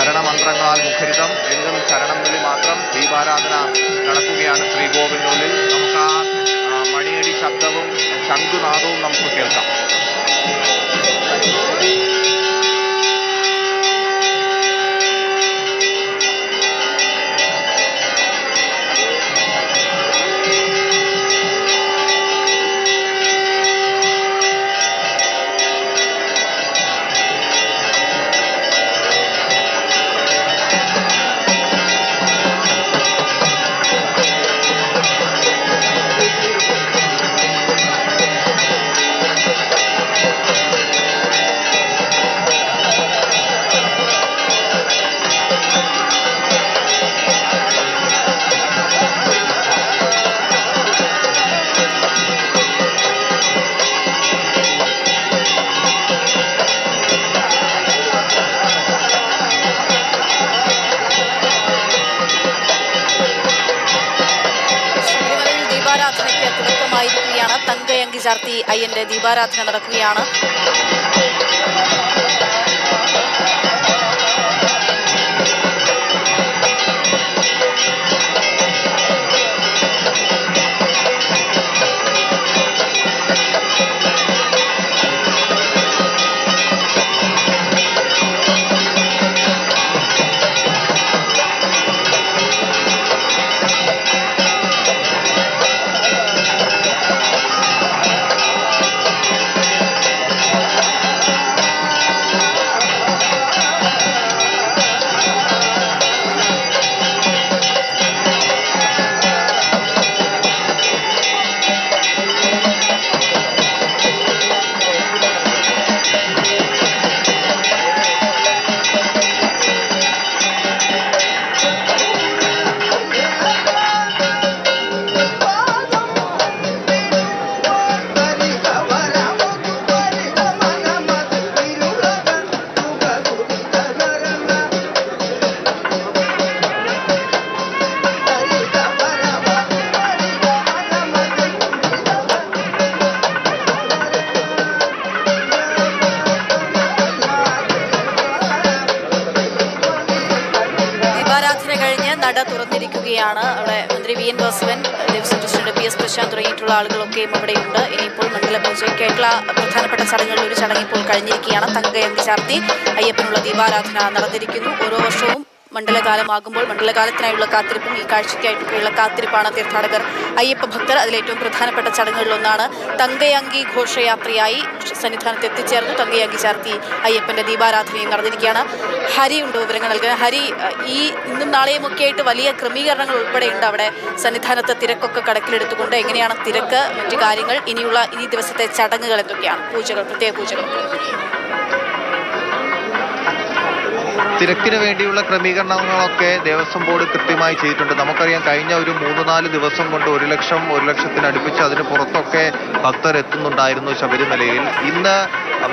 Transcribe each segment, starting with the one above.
ശരണമന്ത്രങ്ങളാൽ മുഖരിതം. എന്നും ചരണം വിളി മാത്രം ദീപാരാധന നടക്കുകയാണ് ശ്രീകോവിലിനുള്ളിൽ നമുക്ക് ആ, മണിയടി ശബ്ദവും ശംഖുനാദവും നമുക്ക് കേൾക്കാം. ദീപാരാധനയ്ക്ക് തുടക്കമായിരിക്കുകയാണ്. തങ്കയങ്കി ചാർത്തി അയ്യന്റെ ദീപാരാധന നടക്കുകയാണ്. ദീപാരാധന കഴിഞ്ഞ് നട തുറന്നിരിക്കുകയാണ് അവിടെ മന്ത്രി V N Vasavan Devaswom president P S Prashanth തുടങ്ങിയിട്ടുള്ള ആളുകളൊക്കെയും അവിടെയുണ്ട്. ഇനിയിപ്പോൾ മണ്ഡലപൂജയ്ക്കായിട്ടുള്ള പ്രധാനപ്പെട്ട ചടങ്ങുകളിൽ ഒരു ചടങ്ങ് ഇപ്പോൾ കഴിഞ്ഞിരിക്കുകയാണ്. തങ്കയന്തി ചാർത്തി അയ്യപ്പനുള്ള ദീപാരാധന നടന്നിരിക്കുന്നു. ഓരോ വർഷവും മണ്ഡലകാലമാകുമ്പോൾ മണ്ഡലകാലത്തിനായുള്ള കാത്തിരിപ്പും ഈ കാഴ്ചയ്ക്കായിട്ടുള്ള കാത്തിരിപ്പാണ് തീർത്ഥാടകർ അയ്യപ്പ ഭക്തർ. അതിലേറ്റവും പ്രധാനപ്പെട്ട ചടങ്ങുകളിലൊന്നാണ് തങ്കയങ്കി ഘോഷയാത്രയായി സന്നിധാനത്ത് എത്തിച്ചേർന്നു. തങ്കയങ്കി ചാർത്തി അയ്യപ്പന്റെ ദീപാരാധനയും നടന്നിരിക്കുകയാണ്. ഹരി ഉണ്ട് വിവരങ്ങൾ നൽകുന്നത് ഹരി ഈ ഇന്നും നാളെയും ഒക്കെ ആയിട്ട് വലിയ ക്രമീകരണങ്ങൾ ഉൾപ്പെടെയുണ്ട് അവിടെ. സന്നിധാനത്ത് തിരക്കൊക്കെ കണക്കിലെടുത്തുകൊണ്ട് എങ്ങനെയാണ് തിരക്ക് മറ്റു കാര്യങ്ങൾ ഇനിയുള്ള ഈ ദിവസത്തെ ചടങ്ങുകൾ എന്തൊക്കെയാണ്? പൂജകൾ പ്രത്യേക പൂജകൾ. തിരക്കിന് വേണ്ടിയുള്ള ക്രമീകരണങ്ങളൊക്കെ ദേവസ്വം ബോർഡ് കൃത്യമായി ചെയ്തിട്ടുണ്ട്. നമുക്കറിയാം കഴിഞ്ഞ ഒരു മൂന്ന് നാല് ദിവസം കൊണ്ട് ഒരു ലക്ഷം ഒരു ലക്ഷത്തിനടുപ്പിച്ച് അതിന് പുറത്തൊക്കെ ഭക്തർ എത്തുന്നുണ്ടായിരുന്നു ശബരിമലയിൽ. ഇന്ന്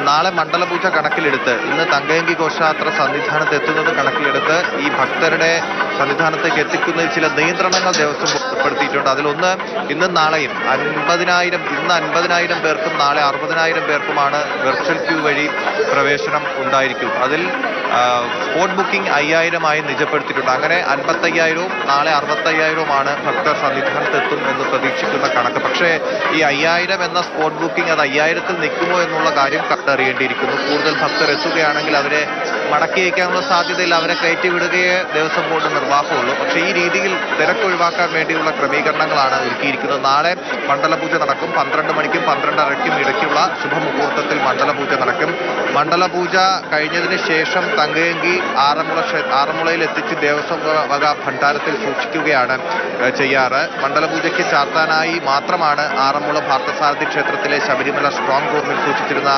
നാളെ മണ്ഡലപൂജ കണക്കിലെടുത്ത് ഇന്ന് തങ്കയങ്കി ഘോഷയാത്ര സന്നിധാനത്ത് എത്തുന്നത് കണക്കിലെടുത്ത് ഈ ഭക്തരുടെ സന്നിധാനത്തേക്ക് എത്തിക്കുന്നതിൽ ചില നിയന്ത്രണങ്ങൾ ദേവസ്വം ഏർപ്പെടുത്തിയിട്ടുണ്ട്. അതിലൊന്ന് ഇന്നും നാളെയും അൻപതിനായിരം ഇന്ന് അൻപതിനായിരം പേർക്കും നാളെ അറുപതിനായിരം പേർക്കുമാണ് വെർച്വൽ ക്യൂ വഴി പ്രവേശനം ഉണ്ടായിരിക്കും. അതിൽ സ്പോട്ട് ബുക്കിംഗ് അയ്യായിരമായി നിജപ്പെടുത്തിയിട്ടുണ്ട്. അങ്ങനെ അൻപത്തയ്യായിരവും നാളെ അറുപത്തയ്യായിരവുമാണ് ഭക്തർ സന്നിധാനത്ത് എത്തും എന്ന് പ്രതീക്ഷിക്കുന്ന കണക്ക്. പക്ഷേ ഈ അയ്യായിരം എന്ന സ്പോട്ട് ബുക്കിംഗ് അത് അയ്യായിരത്തിൽ നിൽക്കുമോ എന്നുള്ള കാര്യം കണ്ടറിയേണ്ടിയിരിക്കുന്നു. കൂടുതൽ ഭക്തർ എത്തുകയാണെങ്കിൽ അവരെ മടക്കി വയ്ക്കാനുള്ള സാധ്യതയിൽ അവരെ കയറ്റി വിടുകയേ ദേവസ്വം ബോർഡ് നിർവാഹമുള്ളൂ. പക്ഷേ ഈ രീതിയിൽ തിരക്കൊഴിവാക്കാൻ വേണ്ടിയുള്ള ക്രമീകരണങ്ങളാണ് ഒരുക്കിയിരിക്കുന്നത്. നാളെ മണ്ഡലപൂജ നടക്കും. പന്ത്രണ്ട് മണിക്കും പന്ത്രണ്ടരയ്ക്കും ഇടയ്ക്കുള്ള ശുഭമുഹൂർത്തത്തിൽ മണ്ഡലപൂജ നടക്കും. മണ്ഡലപൂജ കഴിഞ്ഞതിന് ശേഷം തങ്കയങ്കി ആറന്മുള ആറന്മുളയിൽ എത്തിച്ച് ദേവസ്വം വക ഭണ്ഡാരത്തിൽ സൂക്ഷിക്കുകയാണ് ചെയ്യാറ്. മണ്ഡലപൂജയ്ക്ക് ചാർത്താനായി മാത്രമാണ് ആറന്മുള ഭാർത്തസാരഥി ക്ഷേത്രത്തിലെ ശബരിമല സ്ട്രോങ് റൂമിൽ സൂക്ഷിച്ചിരുന്ന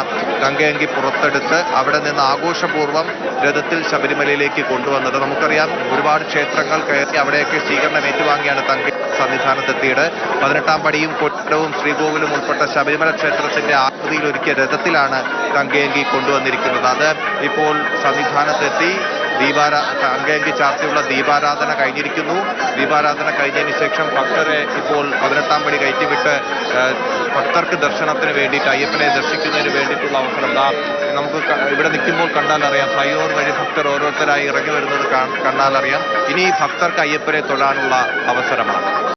തങ്കയങ്കി പുറത്തെടുത്ത് അവിടെ നിന്ന് ആഘോഷപൂർവം രഥത്തിൽ ശബരിമലയിലേക്ക് കൊണ്ടുവന്നത്. നമുക്കറിയാം ഒരുപാട് ക്ഷേത്രങ്ങൾ കയറി അവിടെയൊക്കെ സ്വീകരണം ഏറ്റുവാങ്ങിയാണ് തങ്ക സന്നിധാനത്തെത്തിയത്. പതിനെട്ടാം പടിയും കൊട്ടവും ശ്രീകോവിലും ഉൾപ്പെട്ട ശബരിമല ക്ഷേത്രത്തിന്റെ ആകൃതിയിൽ ഒരുക്കിയ രഥത്തിലാണ് തങ്കയങ്കി കൊണ്ടുവന്നിരിക്കുന്നത്. അത് ഇപ്പോൾ സന്നിധാനത്തെത്തി ദീപാരാ അംഗയങ്കി ചാർത്തിയുള്ള ദീപാരാധന കഴിഞ്ഞിരിക്കുന്നു. ദീപാരാധന കഴിഞ്ഞതിന് ശേഷം ഭക്തരെ ഇപ്പോൾ പതിനെട്ടാം പടി കയറ്റിവിട്ട് ഭക്തർക്ക് ദർശനത്തിന് വേണ്ടിയിട്ട് അയ്യപ്പനെ ദർശിക്കുന്നതിന് വേണ്ടിയിട്ടുള്ള അവസരം ദാ നമുക്ക് ഇവിടെ നിൽക്കുമ്പോൾ കണ്ടാൽ അറിയാം. ഫ്ലൈ ഓവർ വഴി ഭക്തർ ഓരോരുത്തരായി ഇറങ്ങി വരുന്നത് കണ്ടാലറിയാം ഇനി ഭക്തർക്ക് അയ്യപ്പനെ തൊഴാനുള്ള അവസരമാണ്.